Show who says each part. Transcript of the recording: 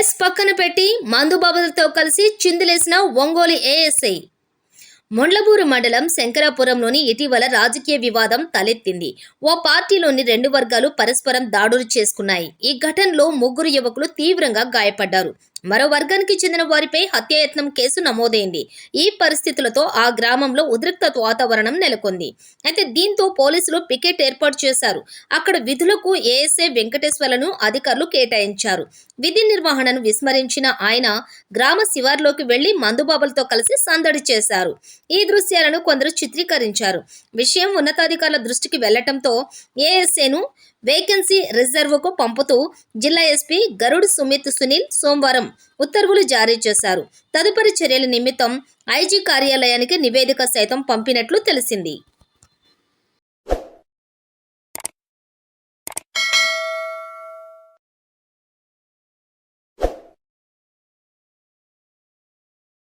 Speaker 1: పక్కన పెట్టి మందుబాబులతో కలిసి చిందులేసిన ఒంగోలు ఏఎస్ఐ. మొండ్లబూరు మండలం శంకరాపురంలోని ఇటీవల రాజకీయ వివాదం తలెత్తింది. ఓ పార్టీలోని రెండు వర్గాలు పరస్పరం దాడులు చేసుకున్నాయి. ఈ ఘటనలో ముగ్గురు యువకులు తీవ్రంగా గాయపడ్డారు. మరో వర్గానికి చెందిన వారిపై హత్యాయత్నం కేసు నమోదైంది. ఈ పరిస్థితులతో ఆ గ్రామంలో ఉద్రిక్త వాతావరణం నెలకొంది. అయితే దీంతో పోలీసులు పికెట్ ఏర్పాటు చేశారు. అక్కడ విధులకు ఏఎస్ఏ వెంకటేశ్వర్లను అధికారులు కేటాయించారు. విధి నిర్వహణను విస్మరించిన ఆయన గ్రామ శివార్లోకి వెళ్ళి మందుబాబులతో కలిసి సందడి చేశారు. ఈ దృశ్యాలను కొందరు చిత్రీకరించారు. విషయం ఉన్నతాధికారుల దృష్టికి వెళ్ళటంతో ఏఎస్ఏను వేకెన్సీ రిజర్వ్కు పంపుతూ జిల్లా ఎస్పీ గరుడ్ సుమిత్ సునీల్ సోమవారం ఉత్తర్వులు జారీ చేశారు. తదుపరి చర్యల నిమిత్తం ఐజీ కార్యాలయానికి నివేదిక సైతం పంపినట్లు తెలిసింది.